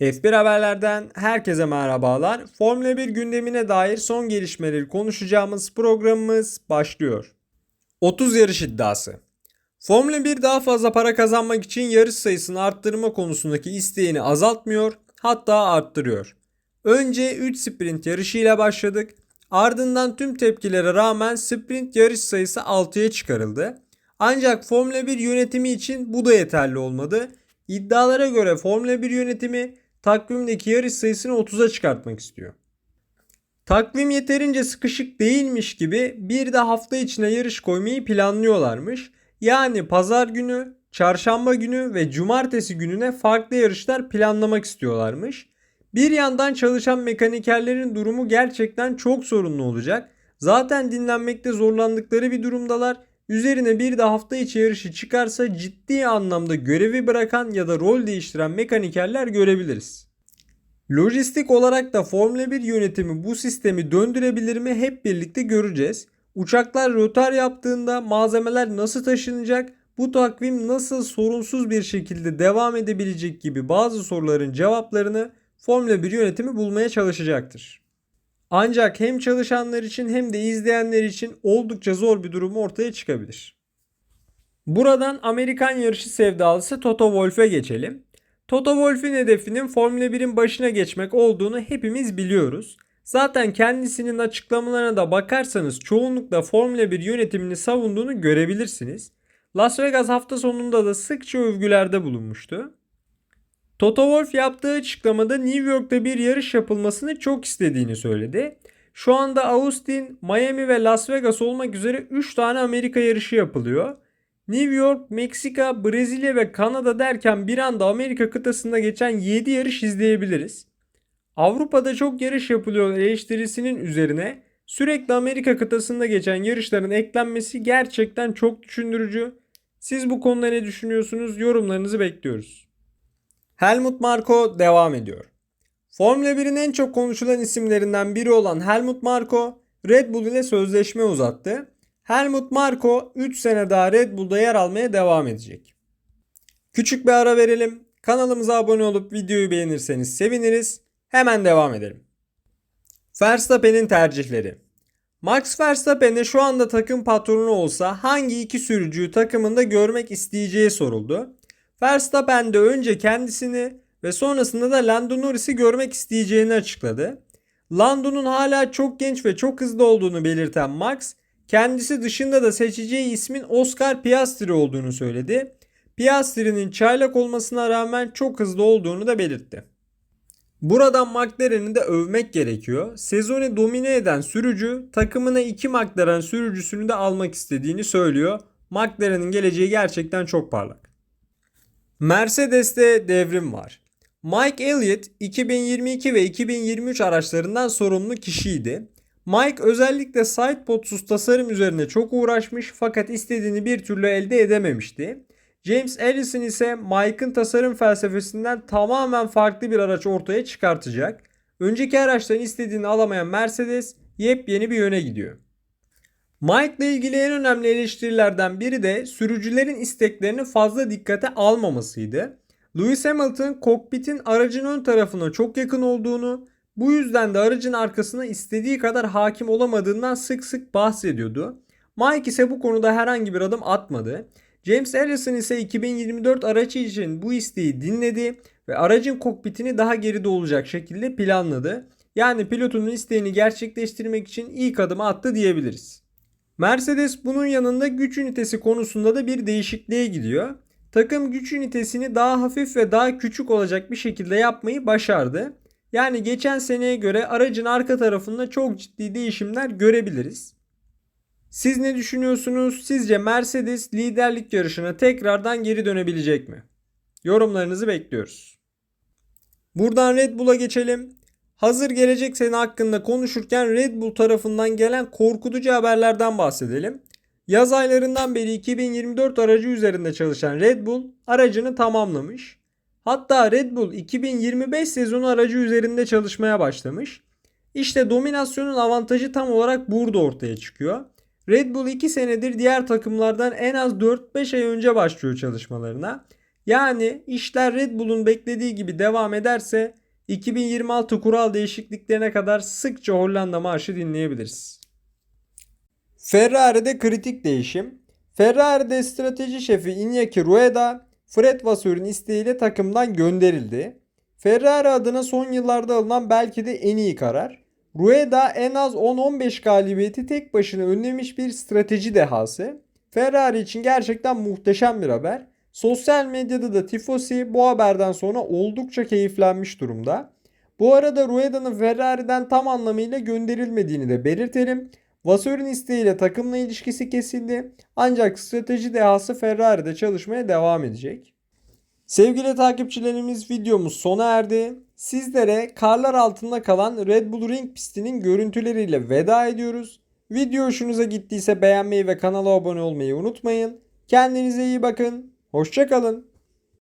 F1 haberlerden herkese merhabalar. Formula 1 gündemine dair son gelişmeleri konuşacağımız programımız başlıyor. 30 yarış iddiası. Formula 1 daha fazla para kazanmak için yarış sayısını arttırma konusundaki isteğini azaltmıyor, hatta arttırıyor. Önce 3 sprint yarışıyla başladık. Ardından tüm tepkilere rağmen sprint yarış sayısı 6'ya çıkarıldı. Ancak Formula 1 yönetimi için bu da yeterli olmadı. İddialara göre Formula 1 yönetimi takvimdeki yarış sayısını 30'a çıkartmak istiyor. Takvim yeterince sıkışık değilmiş gibi bir de hafta içine yarış koymayı planlıyorlarmış. Yani pazar günü, çarşamba günü ve cumartesi gününe farklı yarışlar planlamak istiyorlarmış. Bir yandan çalışan mekanikerlerin durumu gerçekten çok sorunlu olacak. Zaten dinlenmekte zorlandıkları bir durumdalar. Üzerine bir de hafta içi yarışı çıkarsa ciddi anlamda görevi bırakan ya da rol değiştiren mekanikerler görebiliriz. Lojistik olarak da Formula 1 yönetimi bu sistemi döndürebilir mi hep birlikte göreceğiz. Uçaklar rötar yaptığında malzemeler nasıl taşınacak, bu takvim nasıl sorunsuz bir şekilde devam edebilecek gibi bazı soruların cevaplarını Formula 1 yönetimi bulmaya çalışacaktır. Ancak hem çalışanlar için hem de izleyenler için oldukça zor bir durum ortaya çıkabilir. Buradan Amerikan yarışı sevdalısı Toto Wolff'e geçelim. Toto Wolff'ün hedefinin Formula 1'in başına geçmek olduğunu hepimiz biliyoruz. Zaten kendisinin açıklamalarına da bakarsanız çoğunlukla Formula 1 yönetimini savunduğunu görebilirsiniz. Las Vegas hafta sonunda da sıkça övgülerde bulunmuştu. Toto Wolff yaptığı açıklamada New York'ta bir yarış yapılmasını çok istediğini söyledi. Şu anda Austin, Miami ve Las Vegas olmak üzere 3 tane Amerika yarışı yapılıyor. New York, Meksika, Brezilya ve Kanada derken bir anda Amerika kıtasında geçen 7 yarış izleyebiliriz. Avrupa'da çok yarış yapılıyor eleştirisinin üzerine sürekli Amerika kıtasında geçen yarışların eklenmesi gerçekten çok düşündürücü. Siz bu konuda ne düşünüyorsunuz? Yorumlarınızı bekliyoruz. Helmut Marko devam ediyor. Formula 1'in en çok konuşulan isimlerinden biri olan Helmut Marko Red Bull ile sözleşme uzattı. Helmut Marko 3 sene daha Red Bull'da yer almaya devam edecek. Küçük bir ara verelim. Kanalımıza abone olup videoyu beğenirseniz seviniriz. Hemen devam edelim. Verstappen'in tercihleri. Max Verstappen'e şu anda takım patronu olsa hangi iki sürücüyü takımında görmek isteyeceği soruldu. Verstappen de önce kendisini ve sonrasında da Lando Norris'i görmek isteyeceğini açıkladı. Lando'nun hala çok genç ve çok hızlı olduğunu belirten Max, kendisi dışında da seçeceği ismin Oscar Piastri olduğunu söyledi. Piastri'nin çaylak olmasına rağmen çok hızlı olduğunu da belirtti. Buradan McLaren'i de övmek gerekiyor. Sezonu domine eden sürücü takımına iki McLaren sürücüsünü de almak istediğini söylüyor. McLaren'in geleceği gerçekten çok parlak. Mercedes'te devrim var. Mike Elliott 2022 ve 2023 araçlarından sorumlu kişiydi. Mike özellikle sidepodsuz tasarım üzerine çok uğraşmış fakat istediğini bir türlü elde edememişti. James Allison ise Mike'ın tasarım felsefesinden tamamen farklı bir araç ortaya çıkartacak. Önceki araçların istediğini alamayan Mercedes yepyeni bir yöne gidiyor. Mike ile ilgili en önemli eleştirilerden biri de sürücülerin isteklerini fazla dikkate almamasıydı. Lewis Hamilton kokpitin aracın ön tarafına çok yakın olduğunu, bu yüzden de aracın arkasına istediği kadar hakim olamadığından sık sık bahsediyordu. Mike ise bu konuda herhangi bir adım atmadı. James Allison ise 2024 aracı için bu isteği dinledi ve aracın kokpitini daha geride olacak şekilde planladı. Yani pilotunun isteğini gerçekleştirmek için ilk adımı attı diyebiliriz. Mercedes bunun yanında güç ünitesi konusunda da bir değişikliğe gidiyor. Takım güç ünitesini daha hafif ve daha küçük olacak bir şekilde yapmayı başardı. Yani geçen seneye göre aracın arka tarafında çok ciddi değişimler görebiliriz. Siz ne düşünüyorsunuz? Sizce Mercedes liderlik yarışına tekrardan geri dönebilecek mi? Yorumlarınızı bekliyoruz. Buradan Red Bull'a geçelim. Hazır gelecek sene hakkında konuşurken Red Bull tarafından gelen korkutucu haberlerden bahsedelim. Yaz aylarından beri 2024 aracı üzerinde çalışan Red Bull aracını tamamlamış. Hatta Red Bull 2025 sezonu aracı üzerinde çalışmaya başlamış. İşte dominasyonun avantajı tam olarak burada ortaya çıkıyor. Red Bull 2 senedir diğer takımlardan en az 4-5 ay önce başlıyor çalışmalarına. Yani işler Red Bull'un beklediği gibi devam ederse 2026 kural değişikliklerine kadar sıkça Hollanda marşı dinleyebiliriz. Ferrari'de kritik değişim. Ferrari'de strateji şefi Iñaki Rueda, Fred Vasseur'ün isteğiyle takımdan gönderildi. Ferrari adına son yıllarda alınan belki de en iyi karar. Rueda en az 10-15 galibiyeti tek başına önlemiş bir strateji dehası. Ferrari için gerçekten muhteşem bir haber. Sosyal medyada da Tifosi bu haberden sonra oldukça keyiflenmiş durumda. Bu arada Rueda'nın Ferrari'den tam anlamıyla gönderilmediğini de belirtelim. Vasseur'un isteğiyle takımla ilişkisi kesildi. Ancak strateji dehası Ferrari'de çalışmaya devam edecek. Sevgili takipçilerimiz videomuz sona erdi. Sizlere karlar altında kalan Red Bull Ring pistinin görüntüleriyle veda ediyoruz. Video hoşunuza gittiyse beğenmeyi ve kanala abone olmayı unutmayın. Kendinize iyi bakın. Hoşçakalın.